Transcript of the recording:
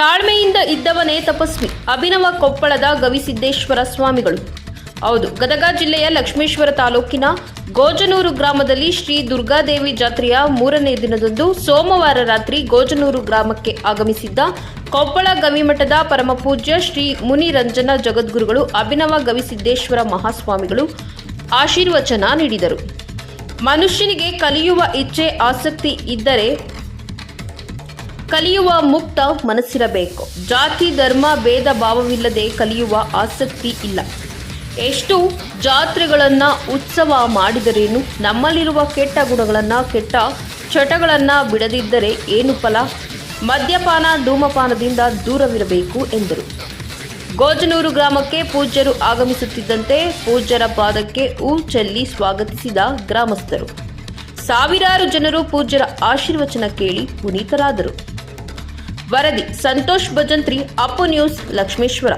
ತಾಳ್ಮೆಯಿಂದ ಇದ್ದವನೇ ತಪಸ್ವಿ. ಅಭಿನವ ಕೊಪ್ಪಳದ ಗವಿಸಿದ್ದೇಶ್ವರ ಸ್ವಾಮಿಗಳು. ಹೌದು, ಗದಗ ಜಿಲ್ಲೆಯ ಲಕ್ಷ್ಮೇಶ್ವರ ತಾಲೂಕಿನ ಗೋಜನೂರು ಗ್ರಾಮದಲ್ಲಿ ಶ್ರೀ ದುರ್ಗಾದೇವಿ ಜಾತ್ರೆಯ ಮೂರನೇ ದಿನದಂದು ಸೋಮವಾರ ರಾತ್ರಿ ಗೋಜನೂರು ಗ್ರಾಮಕ್ಕೆ ಆಗಮಿಸಿದ್ದ ಕೊಪ್ಪಳ ಗವಿಮಠದ ಪರಮಪೂಜ್ಯ ಶ್ರೀ ಮುನಿರಂಜನ ಜಗದ್ಗುರುಗಳು ಅಭಿನವ ಗವಿಸಿದ್ದೇಶ್ವರ ಮಹಾಸ್ವಾಮಿಗಳು ಆಶೀರ್ವಚನ ನೀಡಿದರು. ಮನುಷ್ಯನಿಗೆ ಕಲಿಯುವ ಇಚ್ಛೆ, ಆಸಕ್ತಿ ಇದ್ದರೆ ಕಲಿಯುವ ಮುಕ್ತ ಮನಸ್ಸಿರಬೇಕು. ಜಾತಿ, ಧರ್ಮ, ಭೇದ ಭಾವವಿಲ್ಲದೆ ಕಲಿಯುವ ಆಸಕ್ತಿ ಇಲ್ಲ. ಎಷ್ಟು ಜಾತ್ರೆಗಳನ್ನು ಉತ್ಸವ ಮಾಡಿದರೇನು, ನಮ್ಮಲ್ಲಿರುವ ಕೆಟ್ಟ ಗುಣಗಳನ್ನು, ಕೆಟ್ಟ ಚಟಗಳನ್ನು ಬಿಡದಿದ್ದರೆ ಏನು ಫಲ? ಮದ್ಯಪಾನ, ಧೂಮಪಾನದಿಂದ ದೂರವಿರಬೇಕು ಎಂದರು. ಗೋಜನೂರು ಗ್ರಾಮಕ್ಕೆ ಪೂಜ್ಯರು ಆಗಮಿಸುತ್ತಿದ್ದಂತೆ ಪೂಜ್ಯರ ಪಾದಕ್ಕೆ ಹೂ ಚೆಲ್ಲಿ ಸ್ವಾಗತಿಸಿದ ಗ್ರಾಮಸ್ಥರು. ಸಾವಿರಾರು ಜನರು ಪೂಜ್ಯರ ಆಶೀರ್ವಚನ ಕೇಳಿ ಪುನೀತರಾದರು. ವರದಿ ಸಂತೋಷ್ ಭಜಂತ್ರಿ ಅಪ್ಪು ನ್ಯೂಸ್ ಲಕ್ಷ್ಮೇಶ್ವರ.